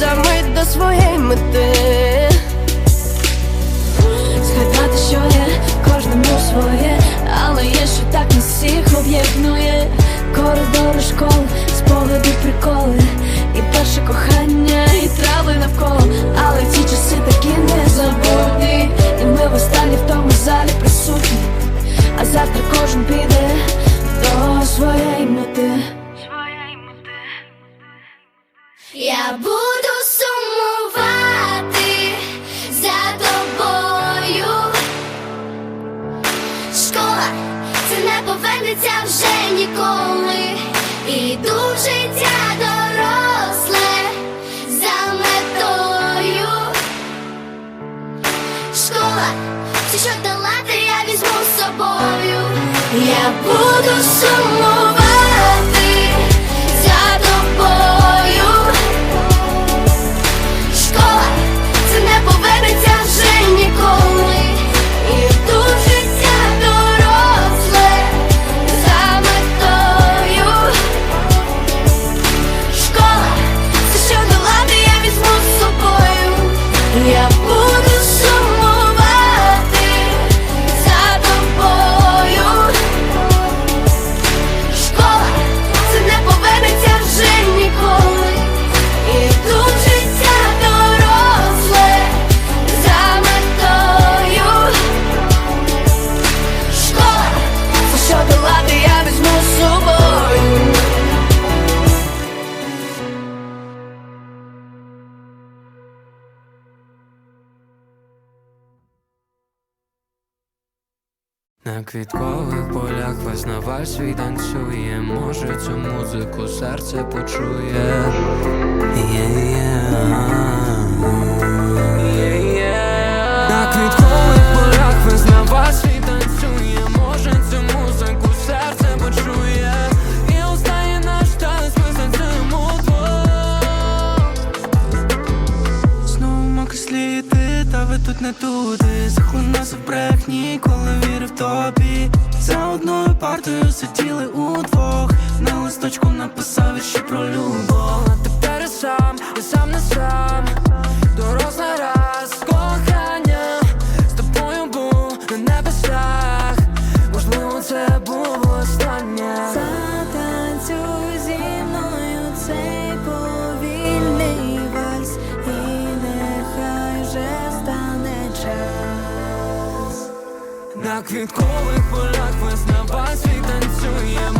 за мить до своєї мети. Ніколи. Іду в життя доросле за метою. Школа, все, що долати, я візьму з собою. Я буду сумувати На квіткових полях весна вальс свій танцює, може цю музику серце почує. Є-є. Є-є. Тут не туди Захлинався в брехні, коли вірив тобі. За одною партою сиділи удвох. На листочку написав вірші про любов. А тепер сам, я сам не сам На квіткових полях весна вальс свій танцює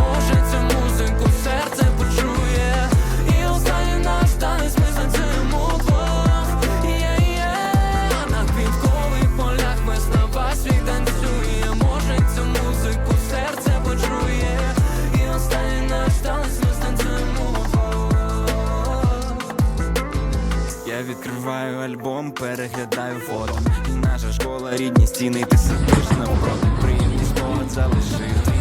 відкриваю альбом, переглядаю фото І наша школа, рідні стіни, ти сидиш навпроти Приємність того залишити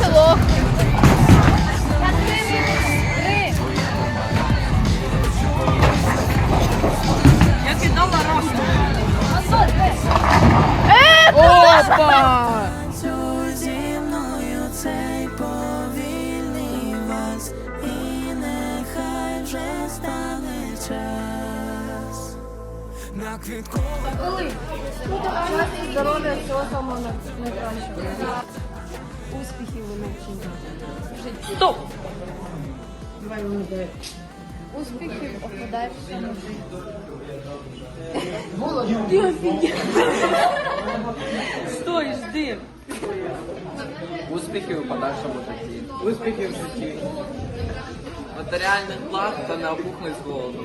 Село. Я кидала рахунок. Опа! На Щастя, здоров'я, всього самого найкращого. Успіхів у навчанні. Стоп! Давай Успіхів у подальшому житті. Ти офігел. Стой, жди. Успіхів у подальшому житті. Успіхів в житті. Матеріальних благ та не опухнуть з голоду.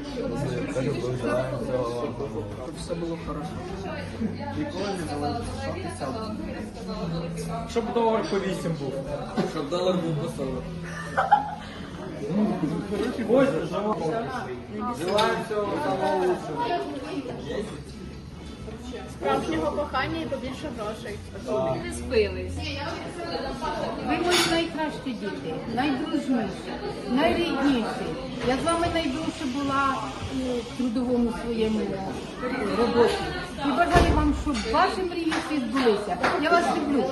долар по 8 був. Щоб долар був по 40. Ось, живо. Желаю всього самого лучшого. Справжнього кохання і побільше грошей. не спились. Ви мої найкращі діти, найдружніші, найрідніші. Я з вами найдовше була у трудовому своєму роботі. І бажаю вам, щоб ваші мрії всі збулися. Я вас люблю.